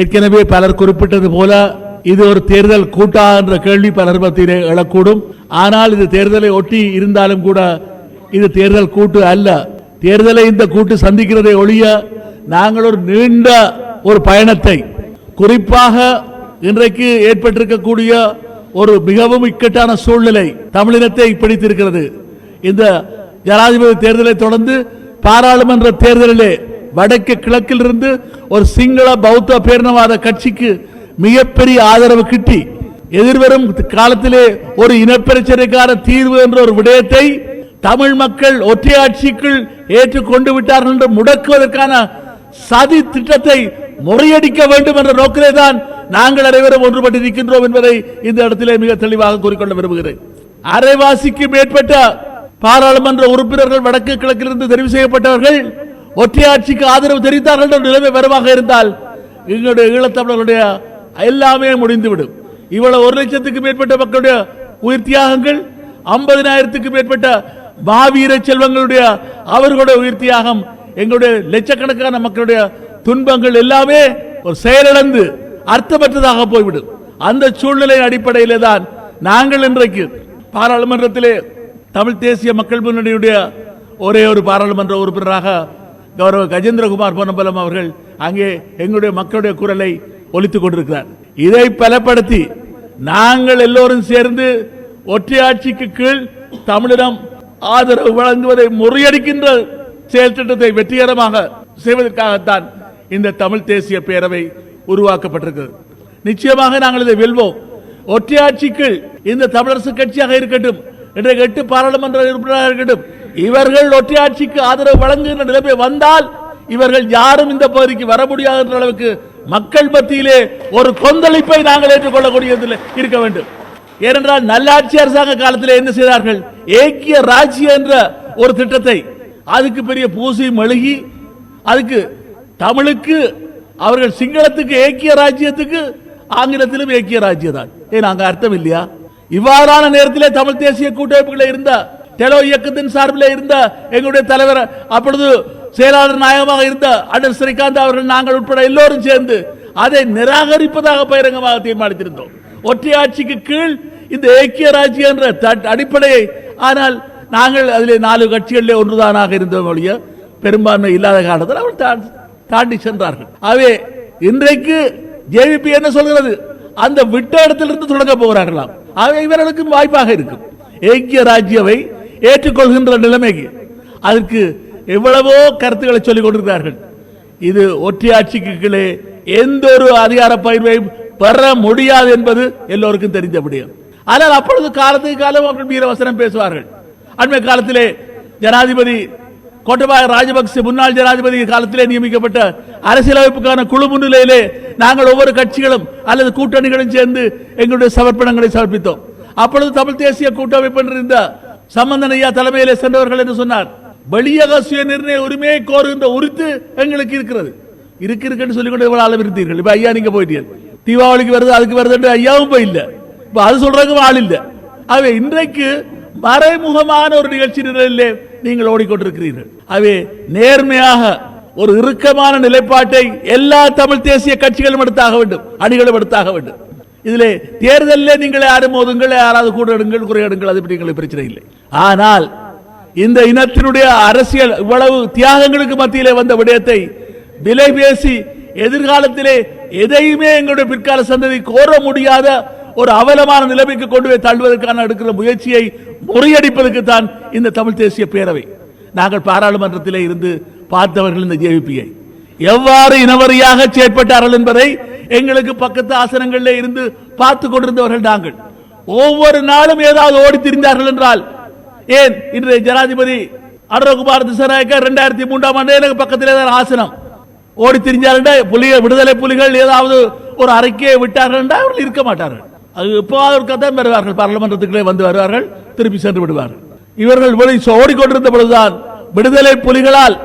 ஏற்கனவே பலர் குறிப்பிட்டது போல இது ஒரு தேர்தல் கூட்டா என்ற கேள்வி பலர் மத்தியிலே எழக்கூடும். ஆனால் இது தேர்தலை ஒட்டி இருந்தாலும் கூட இது தேர்தல் கூட்டு அல்ல. தேர்தலை இந்த கூட்டு சந்திக்கிறதை ஒழிய நாங்கள் ஒரு நீண்ட ஒரு பயணத்தை குறிப்பாக இன்றைக்கு ஏற்பட்டிருக்கக்கூடிய ஒரு மிகவும் இக்கட்டான சூழ்நிலை தமிழினத்தை பிடித்திருக்கிறது. இந்த ஜனாதிபதி தேர்தலை தொடர்ந்து பாராளுமன்ற தேர்தலிலே வடக்கு கிழக்கில் இருந்து ஒரு சிங்கள பௌத்த பேரினவாத கட்சிக்கு மிகப்பெரிய ஆதரவு கிட்டி. எதிர்வரும் காலத்திலே ஒரு இனப்பிரச்சனைக்கான தீர்வு என்ற ஒரு விடயத்தை தமிழ் மக்கள் ஒற்றையாட்சிக்குள் ஏற்றுக்கொண்டு விட்டார்கள் என்று முடக்குவதற்கான சதி திட்டத்தை முறையடிக்க வேண்டும் என்ற நோக்கிலே தான் நாங்கள் அனைவரும் ஒன்றுபட்டு இருக்கின்றோம் என்பதை இந்த இடத்திலே மிக தெளிவாக கூறிக்கொள்ள விரும்புகிறேன். அரைவாசிக்கு மேற்பட்ட பாராளுமன்ற உறுப்பினர்கள் வடக்கு கிழக்கிலிருந்து தெரிவு செய்யப்பட்டவர்கள் ஒற்றையாட்சிக்கு ஆதரவு தெரிவித்தார்கள் என்ற நிலைமை வருமாக இருந்தால் எங்களுடைய ஈழத்தமிழர்களுடைய எல்லாமே முடிந்துவிடும். இவ்வளவு ஒரு லட்சத்துக்கு மேற்பட்ட மக்களுடைய உயிர் தியாகங்கள் ஐம்பதினாயிரத்துக்கு மேற்பட்ட பாவீர செல்வங்களுடைய அவர்களுடைய உயிர் தியாகம் எங்களுடைய லட்சக்கணக்கான மக்களுடைய துன்பங்கள் எல்லாமே ஒரு செயலிழந்து அர்த்தமற்றதாக போய்விடும். அந்த சூழ்நிலை அடிப்படையிலே தான் நாங்கள் இன்றைக்கு பாராளுமன்றத்திலே தமிழ் தேசிய மக்கள் முன்னணியுடைய ஒரே ஒரு பாராளுமன்ற உறுப்பினராக கௌரவ கஜேந்திரகுமார் பொன்னம்பலம் அவர்கள் அங்கே எங்களுடைய மக்களுடைய குரலை ஒலித்துக் கொண்டிருக்கிறார். இதை பலப்படுத்தி நாங்கள் எல்லோரும் சேர்ந்து ஒற்றையாட்சிக்கு கீழ் தமிழிடம் ஆதரவு வழங்குவதை முறியடிக்கின்ற செயல் திட்டத்தை வெற்றிகரமாக செய்வதற்காகத்தான் இந்த தமிழ் தேசிய பேரவை உருவாக்கப்பட்டிருக்கிறது. நிச்சயமாக நாங்கள் இதை வெல்வோம். ஒற்றையாட்சிக்கு இந்த தமிழரசு கட்சியாக இருக்கட்டும் இன்றைக்கு எட்டு பாராளுமன்ற உறுப்பினராக இருக்கட்டும் இவர்கள் ஒற்றையாட்சிக்கு ஆதரவு வழங்குகின்ற நிலைமை வந்தால் இவர்கள் யாரும் இந்த பகுதிக்கு வர முடியாத அளவுக்கு மக்கள் மத்தியிலே ஒரு கொந்தளிப்பை நாங்கள் ஏற்றுக்கொள்ளக்கூடியதில் இருக்க வேண்டும். ஏனென்றால் நல்லாட்சி அரசாங்க காலத்தில் என்ன செய்தார்கள்? ஏக்கிய ராஜ்ய என்ற ஒரு திட்டத்தை அதுக்கு பெரிய பூசி மெழுகி அதுக்கு தமிழுக்கு அவர்கள் சிங்களத்துக்கு ஏக்கிய ராஜ்யத்துக்கு ஆங்கிலத்திலும் ஏக்கிய ராஜ்யம் தான் ஏன் அங்க அர்த்தம் இல்லையா? இவ்வாறான நேரத்திலே தமிழ் தேசிய கூட்டமைப்புகளை இருந்த டெலோ இயக்கத்தின் சார்பில் இருந்த எங்களுடைய தலைவர் அப்பொழுது செயலாளர் நாயகமாக இருந்த அடல் ஸ்ரீகாந்த் அவர்கள் நாங்கள் உட்பட எல்லோரும் சேர்ந்து அதை நிராகரிப்பதாக பகிரங்கமாக தீர்மானித்திருந்தோம் ஒற்றையாட்சிக்கு கீழ் இந்த ஏக்கிய ராஜ்யம் என்ற தட்- அடிப்படையை ஆனால் நாங்கள் அதில் நாலு கட்சிகளிலே ஒன்றுதானாக இருந்தோம் ஒழிய பெரும்பான்மை இல்லாத காலத்தில் அவர் தாண்டி சென்றார்கள் ஆகவே இன்றைக்கு ஜேவிபி என்ன சொல்கிறது அந்த விட்ட இடத்திலிருந்து தொடங்க போகிறார்களாம் ஆகவே இவர்களுக்கும் வாய்ப்பாக இருக்கும் ஏக்கிய ராஜ்யவை ஏற்றுக்கொள்கின்ற நிலைமைக்கு அதற்கு எவ்வளவோ கருத்துக்களை சொல்லிக் கொண்டிருக்கிறார்கள். இது ஒற்றையாட்சிக்கு கீழே எந்த ஒரு அதிகார பயிர்வையும் பெற முடியாது என்பது எல்லோருக்கும் தெரிந்த முடியும் ஆனால் அப்பொழுது காலத்துக்கு காலம் அவர்கள் வீரவசனம் பேசுவார்கள். அண்மை காலத்திலே ஜனாதிபதி கோட்டபாய ராஜபக்சே முன்னாள் ஜனாதிபதி காலத்திலே நியமிக்கப்பட்ட அரசியலமைப்புக்கான குழு முன்னிலையிலே நாங்கள் ஒவ்வொரு கட்சிகளும் அல்லது கூட்டணிகளும் சேர்ந்து எங்களுடைய சமர்ப்பணங்களை சமர்ப்பித்தோம். அப்பொழுது தமிழ் தேசிய கூட்டமைப்பு என்று இருந்த சம்பந்தன் ஐயா தலைமையிலே சென்றவர்கள் என்று சொன்னார். வெளியக சுய நிர்ணய உரிமையை கோருகின்ற உரித்து எங்களுக்கு இருக்கிறது. இருக்கு இருக்குன்னு சொல்லிக்கொண்டு இவ்வளவு அளவு இருந்தீர்கள் இப்ப ஐயா நீங்க போயிட்டீர்கள் தீபாவளிக்கு வருது அதுக்கு வருதுன்ற ஐயாவும் போய் இல்ல இப்ப அது சொல்றதுக்கு ஆள் இல்ல. அவை இன்றைக்கு மறைமுகமான ஒரு நிகழ்ச்சி நிரலிலே நீங்கள் ஓடிக்கொண்டிருக்கிறீர்கள். அவை நேர்மையாக ஒரு இறுக்கமான நிலைப்பாட்டை எல்லா தமிழ் தேசிய கட்சிகளும் எடுத்தாக வேண்டும் அணிகளும் எடுத்தாக வேண்டும். இதிலே தேர்தலில் நீங்கள் யாரும் மோதுங்கள் யாராவது கூட எடுங்கள் குறையிடுங்கள் அது பற்றி எங்களுக்கு பிரச்சனை இல்லை. ஆனால் இந்த இனத்தினுடைய அரசியல் இவ்வளவு தியாகங்களுக்கு மத்தியிலே வந்த விடயத்தை விலை பேசி எதிர்காலத்திலே எதையுமே எங்களுடைய பிற்கால சந்ததி கோர முடியாத ஒரு அவலமான நிலைமைக்கு கொண்டு போய் தள்ளுவதற்கான எடுக்கிற முயற்சியை முறியடிப்பதற்கு தான் இந்த தமிழ் தேசிய பேரவை. நாங்கள் பாராளுமன்றத்திலே இருந்து பார்த்தவர்கள் இந்த ஜேவிபியை. எவ்வாறு இனவரியாக செயற்பட்டார்கள் என்பதை எங்களுக்கு பக்கத்து ஆசனங்களிலே இருந்து பார்த்து கொண்டிருந்தவர்கள் நாங்கள். ஒவ்வொரு நாளும் ஏதாவது ஓடி திரிந்தார்கள் என்றால் ஏன்? இன்றைய ஜனாதிபதி அருணகுமார் திசநாயக்கர் ரெண்டாயிரத்தி மூன்றாம் ஆண்டு எனக்கு பக்கத்தில் தான் ஆசனம். ஓடி திரிஞ்சார்கள் புலிகள் விடுதலை புலிகள் ஏதாவது ஒரு அறிக்கையை விட்டார்கள் என்றால் அவர்கள் இருக்க மாட்டார்கள். அது எப்போது ஒரு கதை வருவார்கள் பாராளுமன்றத்துக்குள்ளே வந்து வருவார்கள் திருப்பி சென்று விடுவார்கள். இவர்கள் வெளி ஓடிக்கொண்டிருந்த பொழுதுதான் விடுதலை புலிகளால்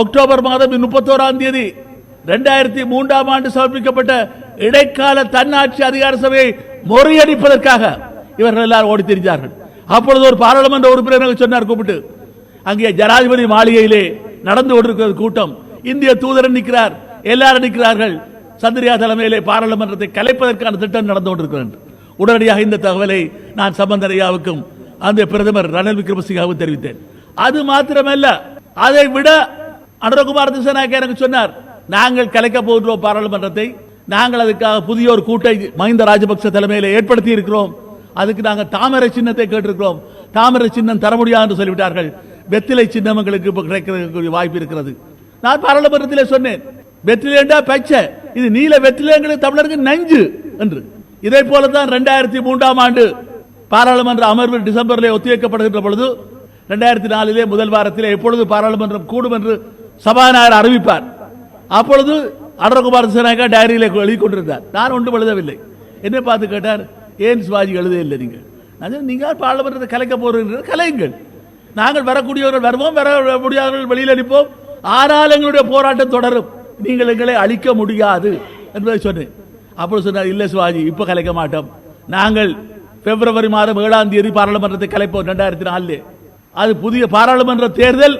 அக்டோபர் மாதம் முப்பத்தோராம் தேதி இரண்டாயிரத்தி மூன்றாம் ஆண்டு சமர்ப்பிக்கப்பட்ட இடைக்கால தன்னாட்சி அதிகார சபையை முறியடிப்பதற்காக இவர்கள் எல்லாரும் ஓடி தெரிஞ்சார்கள். அப்பொழுது ஒரு பாராளுமன்ற உறுப்பினர் எனக்கு சொன்னார் கூப்பிட்டு அங்கே ஜனாதிபதி மாளிகையிலே நடந்து கொண்டிருக்கிறது கூட்டம். இந்திய தூதரன் நிற்கிறார் எல்லாரும் நிற்கிறார்கள். சந்திரியா தலைமையிலே பாராளுமன்றத்தை கலைப்பதற்கான திட்டம் நடந்து கொண்டிருக்கிறது உடனடியாக இந்த தகவலை நான் சம்பந்தரையாவுக்கும் அந்த பிரதமர் ரணில் விக்ரமசிங்காவும் தெரிவித்தேன். அது மாத்திரமல்ல அதை விட அனுரகுமார் திசநாயக்க எனக்கு சொன்னார் நாங்கள் கலைக்க போகின்றோம் பாராளுமன்றத்தை. நாங்கள் அதுக்காக புதிய ஒரு கூட்டை மஹிந்த ராஜபக்ச தலைமையில் ஏற்படுத்தி இருக்கிறோம். அதுக்கு நாங்கள் தாமரை சின்னத்தை கேட்டிருக்கிறோம். தாமரை சின்னம் தர முடியாது என்று சொல்லிவிட்டார்கள். வெத்திலை சின்னம் எங்களுக்கு இப்போ கிடைக்கிறதுக்கு வாய்ப்பு இருக்கிறது. நான் பாராளுமன்றத்திலே சொன்னேன் வெற்றிலேண்டா பச்சை. இது நீல வெற்றிலேங்களுக்கு தமிழருக்கு நஞ்சு என்று. இதே போல தான் ரெண்டாயிரத்தி மூன்றாம் ஆண்டு பாராளுமன்ற அமர்வு டிசம்பரில் ஒத்திவைக்கப்படுகின்ற பொழுது ரெண்டாயிரத்தி நாலிலே முதல் வாரத்திலே எப்பொழுது பாராளுமன்றம் கூடும் என்று சபாநாயகர் அறிவிப்பார். அப்பொழுது அடரகுமார் சிவநாயகா டைரியில் எழுதி கொண்டிருந்தார் நான் ஒன்றும் எழுதவில்லை. என்ன பார்த்து கேட்டார் ஏன் சிவாஜி எழுத இல்லை நீங்கள்? நான் நீங்கள் பாராளுமன்றத்தை கலைக்க போகிறீர்கள் கலையுங்கள். நாங்கள் வரக்கூடியவர்கள் வருவோம் வர முடியாதவர்கள் வெளியில் அனுப்போம் ஆனால் எங்களுடைய போராட்டம் தொடரும். நீங்கள் எங்களை அழிக்க முடியாது. என்பதை சொன்னேன். அப்பொழுது சொன்னார் இல்லை சிவாஜி இப்போ கலைக்க மாட்டோம். நாங்கள் பிப்ரவரி மாதம் ஏழாம் தேதி பாராளுமன்றத்தை கலைப்போம் ரெண்டாயிரத்தி நாலு அது புதிய பாராளுமன்ற தேர்தல்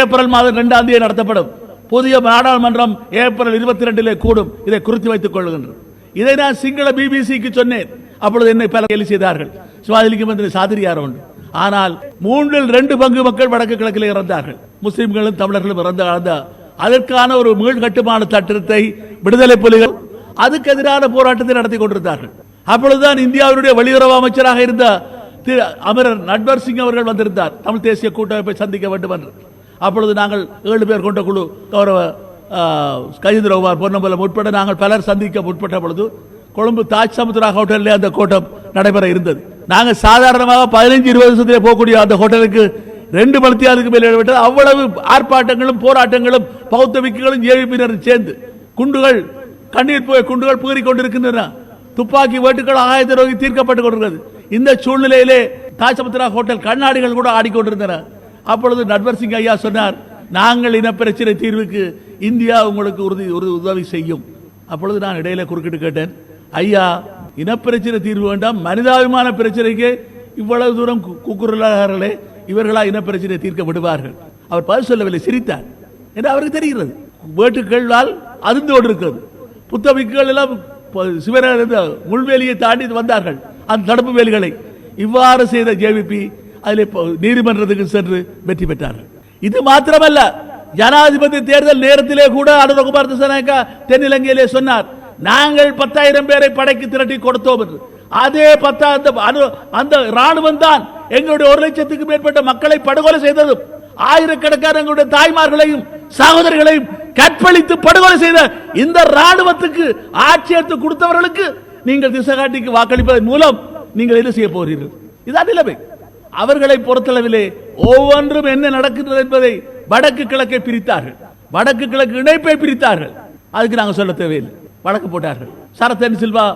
ஏப்ரல் மாதம் ரெண்டாம் தேதி நடத்தப்படும். புதிய நாடாளுமன்றம் ஏப்ரல் இருபத்தி ரெண்டிலே கூடும். இதை குறித்து வைத்துக் கொள்கின்றோம் இதை நான் சிங்கள பிபிசிக்கு சொன்னேன். அப்பொழுது என்னை பல கேலி செய்தார்கள். சுவாதிக்கு மந்திரி சாதிரியார் ஒன்று ஆனால் மூன்றில் ரெண்டு பங்கு மக்கள் வடக்கு கிழக்கில் இறந்தார்கள். முஸ்லிம்களும் தமிழர்களும் இறந்து அந்த அதற்கான ஒரு மீள் கட்டுமான சட்டத்தை விடுதலை புலிகள் அதுக்கு எதிரான போராட்டத்தை நடத்தி கொண்டிருந்தார்கள். அப்பொழுதுதான் இந்தியாவினுடைய வெளியுறவு அமைச்சராக இருந்த திரு அமரர் நட்வர் சிங் அவர்கள் வந்திருந்தார். தமிழ் தேசிய கூட்டமைப்பை சந்திக்க வேண்டும் என்று. அப்பொழுது நாங்கள் ஏழு பேர் கொண்ட குழு கௌரவ கஜேந்திரகுமார் பொன்னம்பலம் உட்பட நாங்கள் பலர் சந்திக்க முற்பட்ட பொழுது கொழும்பு தாஜ் சமுத்ரா ஹோட்டலில் அந்த கூட்டம் நடைபெற இருந்தது. நாங்கள் சாதாரணமாக பதினைஞ்சு இருபது வருஷத்திலே போகக்கூடிய அந்த ஹோட்டலுக்கு ரெண்டு மலத்தியாருக்கு மேல் விட்டது அவ்வளவு ஆர்ப்பாட்டங்களும் போராட்டங்களும் பௌத்த விக்குகளும் ஏழுப்பினர் சேர்ந்து குண்டுகள் கண்ணீர் போய் குண்டுகள் பீறிக் கொண்டிருக்கின்றன. துப்பாக்கி வேட்டுகள் ஆகாயத்தை நோக்கி தீர்க்கப்பட்டுக் கொண்டிருக்கிறது. இந்த சூழ்நிலையிலே தாஜ் சமுத்ரா ஹோட்டல் கண்ணாடிகள் கூட ஆடிக்கொண்டிருந்தன. அப்பொழுது நட்வர் சிங் ஐயா சொன்னார் நாங்கள் இனப்பிரச்சனை தீர்வுக்கு இந்தியா உங்களுக்கு உறுதி ஒரு உதவி செய்யும். அப்பொழுது நான் இடையில குறுக்கிட்டு கேட்டேன் ஐயா இனப்பிரச்சனை தீர்வு வேண்டாம் மனிதாபிமான பிரச்சனைக்கு இவ்வளவு தூரம் கு- இவர்களா இனப்பிரச்சனை தீர்க்க விடுவார்கள். அவர் பதில் சொல்லவில்லை சிரித்தார். என்று அவருக்கு தெரிகிறது. வேட்டுக்களால் அதிர்ந்து இருக்கிறது. புத்தமிக்குகள் எல்லாம் ப- சிவன இந்த முள்வேலியை தாண்டி வந்தார்கள் அந்த தடுப்பு வேலிகளை. இவ்வாறு செய்த ஜேவிபி அதில் நீதிமன்றத்துக்கு சென்று வெற்றி பெற்றார்கள். இது மாத்திரமல்ல ஜனாதிபதி தேர்தல் நேரத்திலே கூட அனுரகுமார் திசாநாயக்கா தென்னிலங்கையிலே சொன்னார் நாங்கள் பத்தாயிரம் பேரை படைக்கு திரட்டி கொடுத்தோம் என்று. அதே பத்தா அந்த அனு- அந்த ராணுவம் தான் எங்களுடைய ஒரு லட்சத்துக்கு மேற்பட்ட மக்களை படுகொலை செய்ததும் ஆயிரக்கணக்கான எங்களுடைய தாய்மார்களையும் சகோதரிகளையும் கற்பழித்து படுகொலை செய்த இந்த ராணுவத்துக்கு ஆட்சியத்து கொடுத்தவர்களுக்கு நீங்கள் திசை காட்டிக்கு வாக்களிப்பதன் மூலம் நீங்கள் என்ன செய்ய போகிறீர்கள்? இதான் நிலைமை அவர்களை பொறுத்தளவிலே ஒவ்வொன்றும் என்ன நடக்கின்றது என்பதை வடக்கு கிழக்கை பிரித்தார்கள். வடக்கு கிழக்கு இணைப்பை பிரித்தார்கள். அதுக்கு நாங்கள் சொல்ல தேவையில்லை. வழக்கு போட்டார்கள். சரத்தன் சில்வா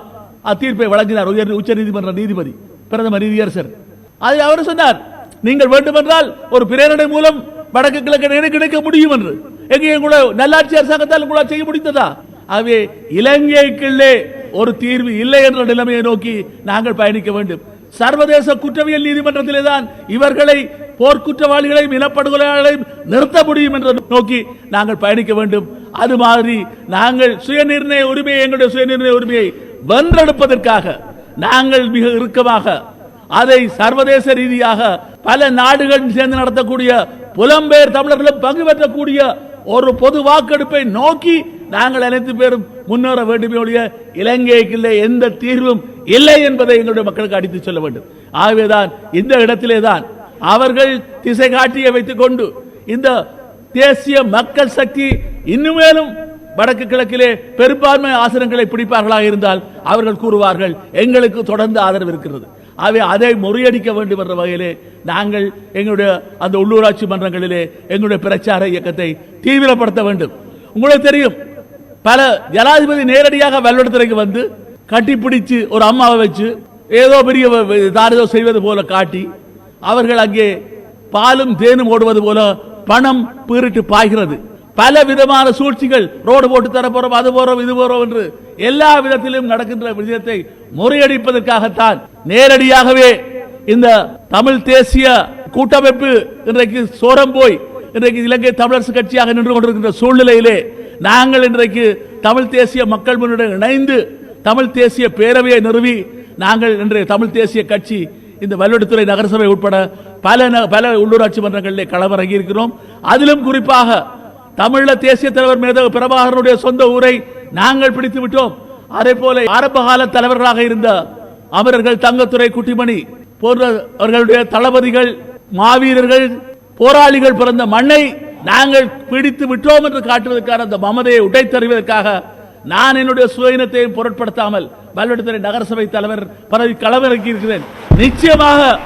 தீர்ப்பை வழங்கினார். உயர் உச்ச நீதிமன்ற நீதிபதி பிரதமர் நீதியரசர். அதை அவர் சொன்னார். நீங்கள் வேண்டுமென்றால் ஒரு பிரேரணை மூலம் வடக்கு கிழக்கு இணை கிடைக்க முடியும் என்று. எங்கே கூட நல்லாட்சி அரசாங்கத்தால் கூட செய்ய முடிந்ததா? ஆகவே இலங்கைக்குள்ளே ஒரு தீர்வு இல்லை என்ற நிலைமையை நோக்கி நாங்கள் பயணிக்க வேண்டும். சர்வதேச குற்றவியல் நீதிமன்றத்திலே தான் இவர்களை போர்க்குற்றவாளிகளையும் இனப்படுகொலையாளர்களையும் நிறுத்த முடியும் என்ற நோக்கி நாங்கள் பயணிக்க வேண்டும். அது மாதிரி நாங்கள் சுயநிர்ணய உரிமையை எங்களுடைய சுயநிர்ணய உரிமையை வென்றெடுப்பதற்காக நாங்கள் மிக இறுக்கமாக அதை சர்வதேச ரீதியாக பல நாடுகள் சேர்ந்து நடத்தக்கூடிய புலம்பெயர் தமிழர்களும் பங்கு பெற்றக்கூடிய ஒரு பொது வாக்கெடுப்பை நோக்கி நாங்கள் அனைத்து பேரும் முன்னேற வேண்டுமே ஒழிய இலங்கைக்கு இல்லை எந்த தீர்வும் இல்லை என்பதை எங்களுடைய மக்களுக்கு அடித்து சொல்ல வேண்டும். ஆகவேதான் இந்த இடத்திலே தான் அவர்கள் திசை காட்டிய வைத்துக் கொண்டு இந்த தேசிய மக்கள் சக்தி இன்னுமேலும் வடக்கு கிழக்கிலே பெரும்பான்மை ஆசனங்களை பிடிப்பார்களாக இருந்தால் அவர்கள் கூறுவார்கள் எங்களுக்கு தொடர்ந்து ஆதரவு இருக்கிறது. ஆகவே அதை முறியடிக்க வேண்டும் என்ற வகையிலே நாங்கள் எங்களுடைய அந்த உள்ளூராட்சி மன்றங்களிலே எங்களுடைய பிரச்சார இயக்கத்தை தீவிரப்படுத்த வேண்டும். உங்களுக்கு தெரியும் பல ஜனாதிபதி நேரடியாக வெள்ளத்துறைக்கு வந்து கட்டிப்பிடிச்சு ஒரு அம்மாவை வச்சு ஏதோ பெரிய தாரதோ செய்வது போல காட்டி அவர்கள் அங்கே பாலும் தேனும் ஓடுவது போல பணம் பீரிட்டு பாய்கிறது. பல விதமான சூழ்ச்சிகள் ரோடு போட்டு தர போறோம் அது போறோம் இது போறோம் என்று எல்லா விதத்திலும் நடக்கின்ற விஷயத்தை முறியடிப்பதற்காகத்தான் நேரடியாகவே இந்த தமிழ் தேசிய கூட்டமைப்பு இன்றைக்கு சோரம் போய் இன்றைக்கு இலங்கை தமிழரசு கட்சியாக நின்று கொண்டிருக்கின்ற சூழ்நிலையிலே நாங்கள் இன்றைக்கு தமிழ் தேசிய மக்கள் முன்னுடன் இணைந்து தமிழ் தேசிய பேரவையை நிறுவி நாங்கள் இன்றைய தமிழ் தேசிய கட்சி இந்த வல்லுவத்துறை நகரசபை உட்பட பல ந- பல உள்ளூராட்சி மன்றங்களிலே களமிறங்கி இருக்கிறோம். அதிலும் குறிப்பாக தமிழ தேசிய தலைவர் மீது பிரபாகரனுடைய சொந்த ஊரை நாங்கள் பிடித்து விட்டோம். அதே போல ஆரம்பகால தலைவர்களாக இருந்த அமரர்கள் தங்கத்துறை குட்டிமணி போன்றவர்களுடைய தளபதிகள் மாவீரர்கள் போராளிகள் பிறந்த மண்ணை நாங்கள் பிடித்து விட்டோம் என்று காட்டுவதற்கான அந்த மமதையை உடைத்தறிவதற்காக நான் என்னுடைய சுயநத்தையும் பொருட்படுத்தாமல் வல்லுவத்துறை நகரசபை தலைவர் பதவி களமிறக்கி இருக்கிறேன் நிச்சயமாக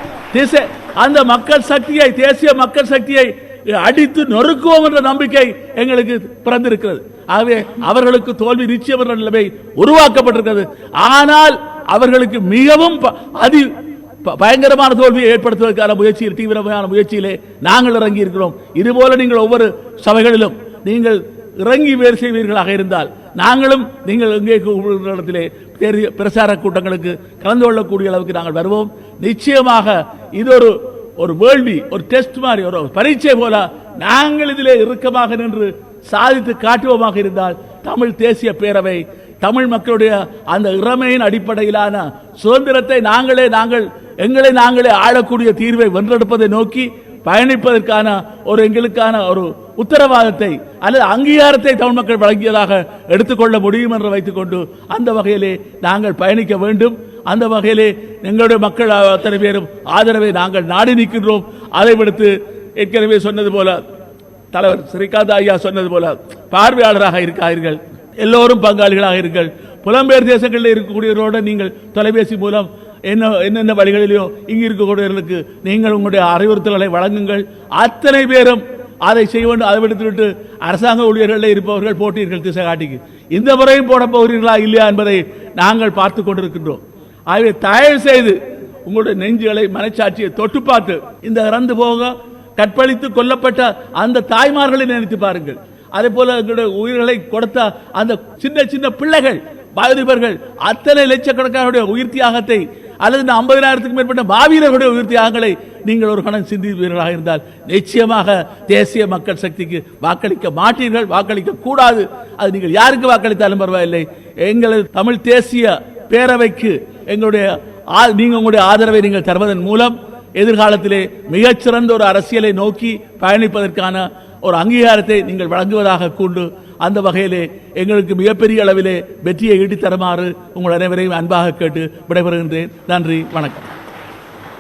அந்த மக்கள் சக்தியை தேசிய மக்கள் சக்தியை அடித்து நொறுக்குவோம் என்ற நம்பிக்கை எங்களுக்கு பிறந்திருக்கிறது. ஆகவே அவர்களுக்கு தோல்வி நிச்சயம் என்ற நிலைமை உருவாக்கப்பட்டிருக்கிறது. ஆனால் அவர்களுக்கு மிகவும் ப- அதி பயங்கரமான தோல்வியை ஏற்படுத்துவதற்கான முயற்சியில் தீவிரமான முயற்சியிலே நாங்கள் இறங்கி இருக்கிறோம் இதுபோல நீங்கள் ஒவ்வொரு சபைகளிலும் நீங்கள் இறங்கி வேறு செய்வீர்களாக இருந்தால் நாங்களும் நீங்கள் எங்கே இடத்திலே பிரச்சார கூட்டங்களுக்கு கலந்து கொள்ளக்கூடிய அளவுக்கு நாங்கள் வருவோம். நிச்சயமாக இது ஒரு ஒரு வேள்வி ஒரு டெஸ்ட் மாதிரி ஒரு பரீட்சை போல நாங்கள் இதிலே இறுக்கமாக நின்று சாதித்து காட்டுவோமாக இருந்தால் தமிழ் தேசிய பேரவை தமிழ் மக்களுடைய அந்த இறமையின் அடிப்படையிலான சுதந்திரத்தை நாங்களே நாங்கள் எங்களை நாங்களே ஆளக்கூடிய தீர்வை வென்றெடுப்பதை நோக்கி பயணிப்பதற்கான ஒரு எங்களுக்கான ஒரு உத்தரவாதத்தை அல்லது அங்கீகாரத்தை தமிழ் மக்கள் வழங்கியதாக எடுத்துக்கொள்ள முடியும் என்று வைத்துக்கொண்டு அந்த வகையிலே நாங்கள் பயணிக்க வேண்டும். அந்த வகையிலே எங்களுடைய மக்கள் அத்தனை பேரும் ஆதரவை நாங்கள் நாடி நிற்கின்றோம். அதை விடுத்து ஏற்கனவே சொன்னது போல தலைவர் ஸ்ரீகாந்த் ஐயா சொன்னது போல பார்வையாளராக இருக்கார்கள் எல்லோரும் பங்காளிகளாக இருங்கள். புலம்பெயர் தேசங்களில் இருக்கக்கூடியவரோட நீங்கள் தொலைபேசி மூலம் என்ன என்னென்ன வழிகளிலையோ இங்கு இருக்கக்கூடியவர்களுக்கு நீங்கள் உங்களுடைய அறிவுறுத்தல்களை வழங்குங்கள். அத்தனை பேரும் அதை செய்ய வேண்டும். அதை விடுத்துவிட்டு அரசாங்க ஊழியர்களில் இருப்பவர்கள் போட்டீர்கள் திசை காட்டிக்கு இந்த முறையும் போட போகிறீர்களா இல்லையா என்பதை நாங்கள் பார்த்து கொண்டிருக்கின்றோம். ஆகவே தயவு செய்து உங்களுடைய நெஞ்சுகளை மனச்சாட்சியை தொட்டு பார்த்து இந்த இறந்து போக கற்பழித்து கொல்லப்பட்ட அந்த தாய்மார்களை நினைத்து பாருங்கள். அதே போல எங்களுடைய உயிர்களை கொடுத்த அந்த சின்ன சின்ன பிள்ளைகள் பாதிபர்கள் அத்தனை லட்சக்கணக்கான உயிர் தியாகத்தை அல்லது இந்த ஐம்பதினாயிரத்துக்கு மேற்பட்ட மாவீரர்களுடைய உயிர் தியாகங்களை நீங்கள் ஒரு கணம் சிந்திப்பீர்களாக இருந்தால் நிச்சயமாக தேசிய மக்கள் சக்திக்கு வாக்களிக்க மாட்டீர்கள் வாக்களிக்க கூடாது. அது நீங்கள் யாருக்கு வாக்களித்தாலும் பரவாயில்லை. எங்களது தமிழ் தேசிய பேரவைக்கு எங்களுடைய ஆ- உங்களுடைய ஆதரவை நீங்கள் தருவதன் மூலம் எதிர்காலத்திலே மிகச்சிறந்த ஒரு அரசியலை நோக்கி பயணிப்பதற்கான ஒரு அங்கீகாரத்தை நீங்கள் வழங்குவதாக கொண்டு அந்த வகையிலே எங்களுக்கு மிகப்பெரிய அளவிலே வெற்றியை ஈட்டித் தருமாறு உங்கள் அனைவரையும் அன்பாக கேட்டு விடைபெறுகின்றேன். நன்றி வணக்கம்.